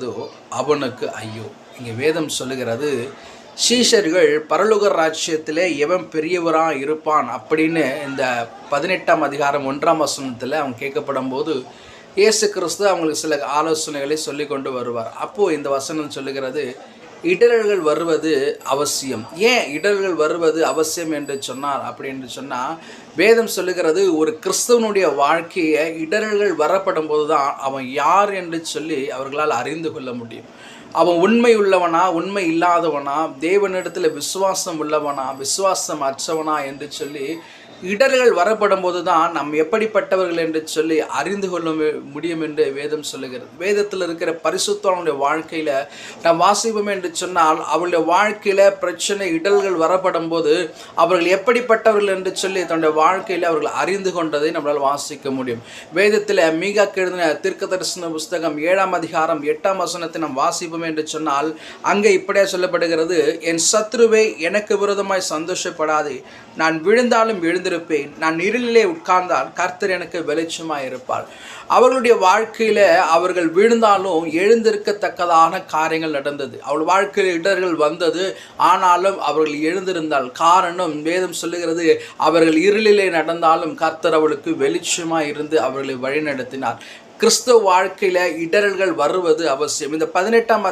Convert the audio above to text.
அதோ அவனுக்கு ஐயோ. இங்கே வேதம் சொல்லுகிறது சீஷர்கள் பரலோக ராஜ்யத்திலே எவன் பெரியவராக இருப்பான்? அப்படின்னு இந்த பதினெட்டாம் அதிகாரம் ஒன்றாம் வசனத்தில் அவங்க கேட்கப்படும் போது இயேசு கிறிஸ்து அவங்களுக்கு சில ஆலோசனைகளை சொல்லி கொண்டு வருவார். அப்போது இந்த வசனம் சொல்லுகிறது இடர்கள் வருவது அவசியம். ஏன் இடர்கள் வருவது அவசியம் என்று சொன்னார்? அப்படி என்று சொன்னால் வேதம் சொல்லுகிறது ஒரு கிறிஸ்தவனுடைய வாழ்க்கையை இடர்கள் வரப்படும் போது தான் அவன் யார் என்று சொல்லி அவர்களால் அறிந்து கொள்ள முடியும். அவன் உண்மை உள்ளவனா உண்மை இல்லாதவனா தேவனிடத்தில் விசுவாசம் உள்ளவனா விசுவாசம் அற்றவனா என்று சொல்லி இடர்கள் வரப்படும் போது தான் நாம் எப்படிப்பட்டவர்கள் என்று சொல்லி அறிந்து கொள்ள மு- முடியும் என்று வேதம் சொல்லுகிறது. வேதத்தில் இருக்கிற பரிசுத்தவனுடைய வாழ்க்கையில் நாம் வாசிப்போம் என்று சொன்னால் அவருடைய வாழ்க்கையில் பிரச்சனை இடர்கள் வரப்படும் போது அவர்கள் எப்படிப்பட்டவர்கள் என்று சொல்லி தன்னுடைய வாழ்க்கையில் அவர்கள் அறிந்து கொண்டதை நம்மளால் வாசிக்க முடியும். வேதத்தில் மீகா கெழுதின தீர்க்க தரிசன புஸ்தகம் ஏழாம் அதிகாரம் எட்டாம் வசனத்தை நாம் வாசிப்போம் என்று சொன்னால் அங்கே இப்படியே சொல்லப்படுகிறது என் சத்ருவை எனக்கு விரோதமாய் சந்தோஷப்படாது. நான் விழுந்தாலும் எழுந்திருப்பேன் நான் இருளிலே உட்கார்ந்தால் கர்த்தர் எனக்கு வெளிச்சமாக இருப்பார் அவர்களுடைய வாழ்க்கையில் அவர்கள் விழுந்தாலும் எழுந்திருக்கத்தக்கதான காரியங்கள் நடந்தது. அவள் வாழ்க்கையில் இடர்கள் வந்தது. ஆனாலும் அவர்கள் எழுந்திருந்தால் காரணம் வேதம் சொல்லுகிறது அவர்கள் இருளிலே நடந்தாலும் கர்த்தர் அவளுக்கு வெளிச்சமாக இருந்து அவர்களை வழிநடத்தினார். கிறிஸ்தவ வாழ்க்கையில் இடர்கள் வருவது அவசியம். இந்த பதினெட்டாம்